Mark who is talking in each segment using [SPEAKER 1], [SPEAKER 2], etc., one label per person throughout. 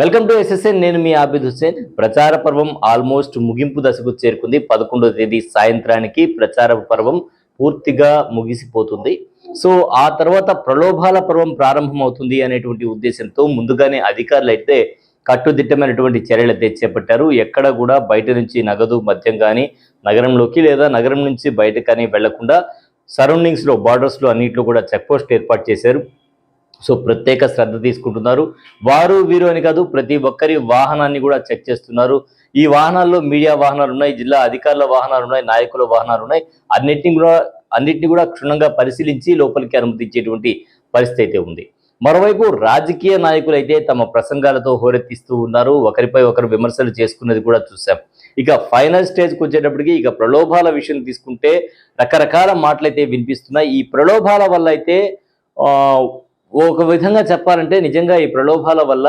[SPEAKER 1] Welcome to SSN నేను మీ ఆబిద్ హుసేన్ ప్రచార పర్వం ఆల్మోస్ట్ ముగింపు దశకు చేరుకుంది. పదకొండవ తేదీ సాయంత్రానికి ప్రచార పర్వం పూర్తిగా ముగిసిపోతుంది. సో ఆ తర్వాత ప్రలోభాల పర్వం ప్రారంభమవుతుంది అనేటువంటి ఉద్దేశంతో ముందుగానే అధికారులు అయితే కట్టుదిట్టమైనటువంటి చర్యలు అయితే చేపట్టారు. ఎక్కడ కూడా బయట నుంచి నగదు మద్యం కానీ నగరంలోకి లేదా నగరం నుంచి బయట కానీ వెళ్ళకుండా సరౌండింగ్స్లో బార్డర్స్లో అన్నింటిలో కూడా చెక్ పోస్ట్ ఏర్పాటు చేశారు. సో ప్రత్యేక శ్రద్ధ తీసుకుంటున్నారు. వారు వీరు అని కాదు ప్రతి ఒక్కరి వాహనాన్ని కూడా చెక్ చేస్తున్నారు. ఈ వాహనాల్లో మీడియా వాహనాలు ఉన్నాయి జిల్లా అధికారుల వాహనాలు ఉన్నాయి నాయకుల వాహనాలు ఉన్నాయి. అన్నిటిని కూడా అన్నిటిని కూడా క్షుణ్ణంగా పరిశీలించి లోపలికి అనుమతించేటువంటి పరిస్థితి అయితే ఉంది. మరోవైపు రాజకీయ నాయకులు అయితే తమ ప్రసంగాలతో హోరెత్తిస్తూ ఉన్నారు. ఒకరిపై ఒకరు విమర్శలు చేసుకున్నది కూడా చూసాం ఇక ఫైనల్ స్టేజ్కి వచ్చేటప్పటికి ఇక ప్రలోభాల విషయం తీసుకుంటే రకరకాల మాటలైతే వినిపిస్తున్నాయి. ఈ ప్రలోభాల వల్ల అయితే ఒక విధంగా చెప్పాలంటే నిజంగా ఈ ప్రలోభాల వల్ల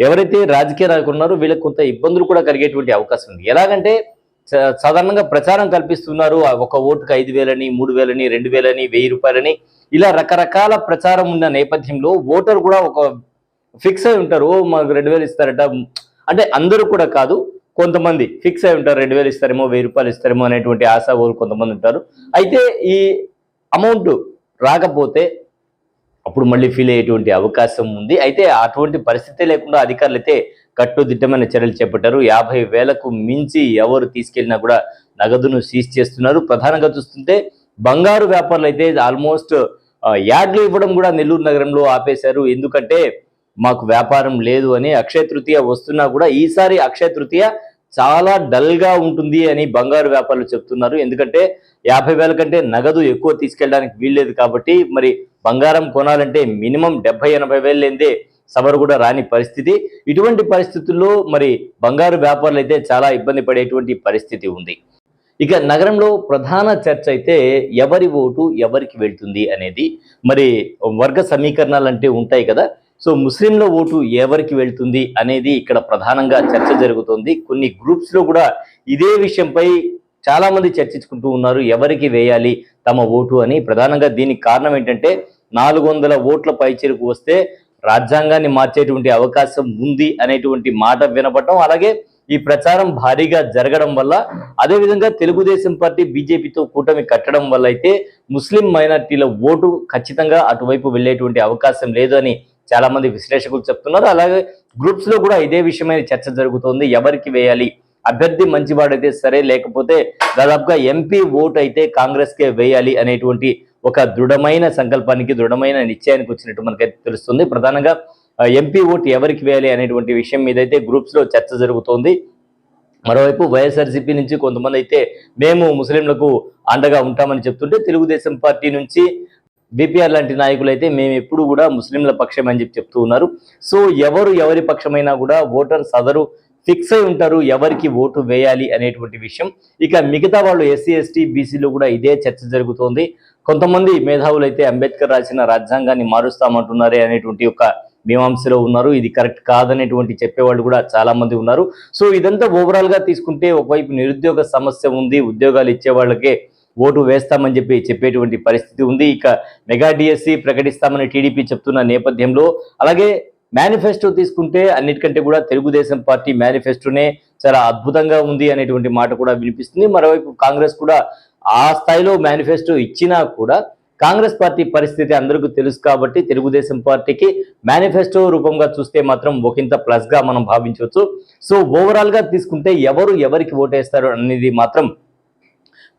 [SPEAKER 1] ఎవరైతే రాజకీయ నాయకులు ఉన్నారో వీళ్ళకి కొంత ఇబ్బందులు కూడా కలిగేటువంటి అవకాశం ఉంది. ఎలాగంటే సాధారణంగా ప్రచారం కల్పిస్తున్నారు. ఒక ఓటుకు ఐదు వేలని మూడు వేలని రెండు వేలని వెయ్యి రూపాయలని ఇలా రకరకాల ప్రచారం ఉన్న నేపథ్యంలో ఓటర్ కూడా ఒక ఫిక్స్ అయి ఉంటారు. ఓ మాకు రెండు వేలు ఇస్తారట. అంటే అందరూ కూడా కాదు కొంతమంది ఫిక్స్ అయి ఉంటారు. రెండు వేలు ఇస్తారేమో వెయ్యి రూపాయలు ఇస్తారేమో అనేటువంటి ఆశావాహులు కొంతమంది ఉంటారు. అయితే ఈ అమౌంట్ రాకపోతే అప్పుడు మళ్ళీ ఫీల్ అయ్యేటువంటి అవకాశం ఉంది. అయితే అటువంటి పరిస్థితి లేకుండా అధికారులు అయితే కట్టుదిట్టమైన చర్యలు చేపట్టారు. యాభై వేలకు మించి ఎవరు తీసుకెళ్ళినా కూడా నగదును సీజ్ చేస్తున్నారు. ప్రధానంగా చూస్తుంటే బంగారు వ్యాపారులు అయితే ఆల్మోస్ట్ యార్డ్లు ఇవ్వడం కూడా నెల్లూరు నగరంలో ఆపేశారు. ఎందుకంటే మాకు వ్యాపారం లేదు అని అక్షయ తృతీయ వస్తున్నా కూడా ఈసారి అక్షయ తృతీయ చాలా డల్గా ఉంటుంది అని బంగారు వ్యాపారులు చెప్తున్నారు. ఎందుకంటే యాభై వేల కంటే నగదు ఎక్కువ తీసుకెళ్ళడానికి వీల్లేదు కాబట్టి మరి బంగారం కొనాలంటే మినిమం డెబ్బై ఎనభై వేలు లేదే సబరు కూడా రాని పరిస్థితి. ఇటువంటి పరిస్థితుల్లో మరి బంగారు వ్యాపారులు అయితే చాలా ఇబ్బంది పడేటువంటి పరిస్థితి ఉంది. ఇక నగరంలో ప్రధాన చర్చ అయితే ఎవరి ఓటు ఎవరికి వెళ్తుంది అనేది. మరి వర్గ సమీకరణాలు అంటే ఉంటాయి కదా. సో ముస్లింల ఓటు ఎవరికి వెళ్తుంది అనేది ఇక్కడ ప్రధానంగా చర్చ జరుగుతోంది. కొన్ని గ్రూప్స్లో కూడా ఇదే విషయంపై చాలామంది చర్చించుకుంటూ ఉన్నారు. ఎవరికి వేయాలి? తమ ఓటు అని. ప్రధానంగా దీనికి కారణం ఏంటంటే నాలుగు వందల ఓట్ల పైచేరుకు వస్తే రాజ్యాంగాన్ని మార్చేటువంటి అవకాశం ఉంది అనేటువంటి మాట వినపడటం అలాగే ఈ ప్రచారం భారీగా జరగడం వల్ల అదేవిధంగా తెలుగుదేశం పార్టీ బీజేపీతో కూటమి కట్టడం వల్ల అయితే ముస్లిం మైనార్టీల ఓటు ఖచ్చితంగా అటువైపు వెళ్ళేటువంటి అవకాశం లేదు అని చాలా మంది విశ్లేషకులు చెప్తున్నారు. అలాగే గ్రూప్స్లో కూడా ఇదే విషయమైన చర్చ జరుగుతోంది. ఎవరికి వేయాలి? అభ్యర్థి మంచివాడైతే సరే లేకపోతే దాదాపుగా ఎంపీ ఓటు అయితే కాంగ్రెస్ కే వేయాలి అనేటువంటి ఒక దృఢమైన సంకల్పానికి దృఢమైన నిశ్చయానికి వచ్చినట్టు మనకైతే తెలుస్తుంది. ప్రధానంగా ఎంపీ ఓటు ఎవరికి వేయాలి అనేటువంటి విషయం మీద అయితే గ్రూప్స్లో చర్చ జరుగుతోంది. మరోవైపు వైఎస్ఆర్సీపీ నుంచి కొంతమంది అయితే మేము ముస్లింలకు అండగా ఉంటామని చెప్తుంటే తెలుగుదేశం పార్టీ నుంచి బీపీఆర్ లాంటి నాయకులు అయితే మేము ఎప్పుడు కూడా ముస్లింల పక్షం అని చెప్పి చెప్తూ ఉన్నారు. సో ఎవరు ఎవరి పక్షమైనా కూడా ఓటర్ సదరు ఫిక్స్ అయి ఉంటారు ఎవరికి ఓటు వేయాలి అనేటువంటి విషయం. ఇక మిగతా వాళ్ళు ఎస్సీ ఎస్టీ బీసీలో కూడా ఇదే చర్చ జరుగుతోంది. కొంతమంది మేధావులు అయితే అంబేద్కర్ రాసిన రాజ్యాంగాన్ని మారుస్తామంటున్నారే అనేటువంటి ఒక మీమాంసలో ఉన్నారు. ఇది కరెక్ట్ కాదనేటువంటి చెప్పేవాళ్ళు కూడా చాలా మంది ఉన్నారు. సో ఇదంతా ఓవరాల్గా తీసుకుంటే ఒకవైపు నిరుద్యోగ సమస్య ఉంది ఉద్యోగాలు ఇచ్చే వాళ్ళకే ఓటు వేస్తామని చెప్పి చెప్పేటువంటి పరిస్థితి ఉంది. ఇక మెగా డిఎస్సి ప్రకటిస్తామని టీడీపీ చెప్తున్న నేపథ్యంలో అలాగే మేనిఫెస్టో తీసుకుంటే అన్నిటికంటే కూడా తెలుగుదేశం పార్టీ మేనిఫెస్టోనే చాలా అద్భుతంగా ఉంది అనేటువంటి మాట కూడా వినిపిస్తుంది. మరోవైపు కాంగ్రెస్ కూడా ఆ స్థాయిలో మేనిఫెస్టో ఇచ్చినా కూడా కాంగ్రెస్ పార్టీ పరిస్థితి అందరికీ తెలుసు కాబట్టి తెలుగుదేశం పార్టీకి మేనిఫెస్టో రూపంగా చూస్తే మాత్రం ఒకంత ప్లస్గా మనం భావించవచ్చు. సో ఓవరాల్గా తీసుకుంటే ఎవరు ఎవరికి ఓటేస్తారు అనేది మాత్రం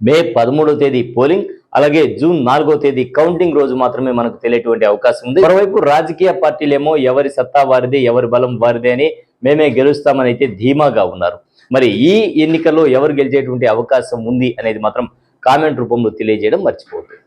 [SPEAKER 1] మే పదమూడో తేదీ పోలింగ్. అలాగే జూన్ నాలుగో తేదీ కౌంటింగ్ రోజు మాత్రమే మనకు తెలియటువంటి అవకాశం ఉంది. మరోవైపు రాజకీయ పార్టీలేమో ఎవరి సత్తా వారిదే ఎవరి బలం వారిదే అని మేమే గెలుస్తామని అయితే ధీమాగా ఉన్నారు. మరి ఈ ఎన్నికల్లో ఎవరు గెలిచేటువంటి అవకాశం ఉంది అనేది మాత్రం కామెంట్ రూపంలో తెలియజేయడం మర్చిపోతుంది